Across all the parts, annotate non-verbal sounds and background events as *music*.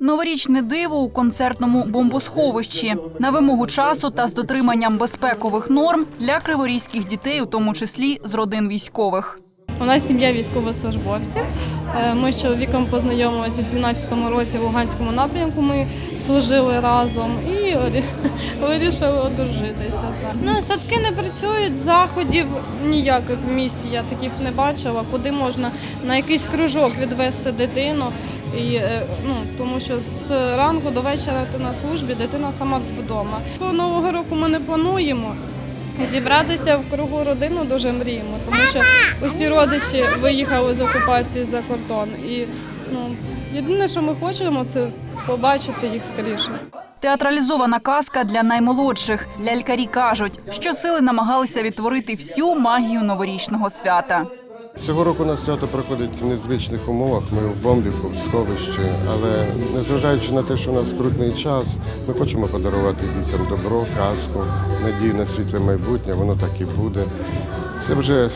Новорічне диво у концертному бомбосховищі на вимогу часу та з дотриманням безпекових норм для криворізьких дітей, у тому числі з родин військових. У нас сім'я військовослужбовців. Е, Ми з чоловіком познайомилися у 17-му році в Луганському напрямку. Ми служили разом і *laughs* вирішили одружитися. Ну, садки не працюють, заходів ніяких в місті я таких не бачила. Куди можна на якийсь кружок відвести дитину. І, е, ну, тому що з ранку до вечора ти на службі, дитина сама вдома. До Нового року ми не плануємо. Зібратися в кругу родину дуже мріємо, тому що усі родичі виїхали з окупації за кордон. І ну, єдине, що ми хочемо, це побачити їх скоріше. Театралізована казка для наймолодших. Лялькарі кажуть, що сили намагалися відтворити всю магію новорічного свята. Цього року на свято проходить в незвичних умовах. Ми в бомбіку, в сховищі, але незважаючи на те, що у нас скрутний час, ми хочемо подарувати дітям добро, казку, надію на світле майбутнє, воно так і буде. Це вже,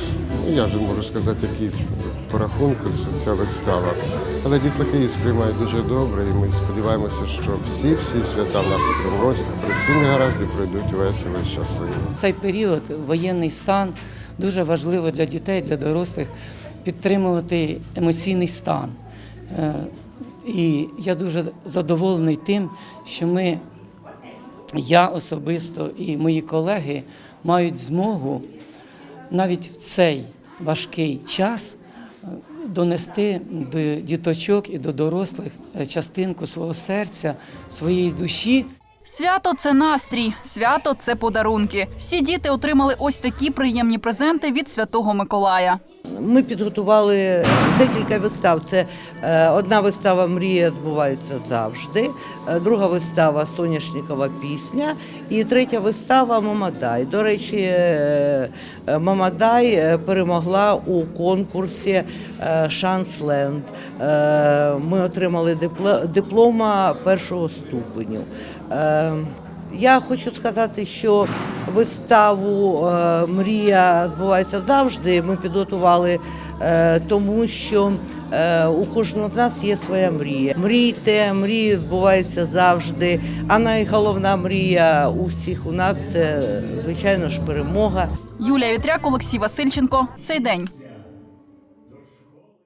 ну я вже можу сказати, який по рахунку це ця вистава. Але дітлахи її сприймають дуже добре, і ми сподіваємося, що всі всі свята в Кривому Розі при всі негаразди пройдуть весело і щасливо. Цей період, воєнний стан, дуже важливо для дітей, для дорослих підтримувати емоційний стан. Е, І я дуже задоволений тим, що ми, я особисто і мої колеги мають змогу навіть в цей важкий час е, донести до діточок і до дорослих е, частинку свого серця, своєї душі. Свято це настрій, свято це подарунки. Всі діти отримали ось такі приємні презенти від святого Миколая. Ми підготували декілька вистав. Це е, одна вистава Мрія збувається завжди, е, друга вистава Соняшникова пісня і третя вистава Мамадай. До речі, е, Мамадай перемогла у конкурсі Шансленд. Ми отримали дипло- диплома першого ступеню. Я хочу сказати, що виставу е, Мрія збувається завжди. Ми підготували е, тому, що е, у кожного з нас є своя мрія. Мрійте, мрії збуваються завжди. А найголовна мрія у всіх у нас це звичайно ж перемога. Юлія Вітряк, Олексій Васильченко. Цей день.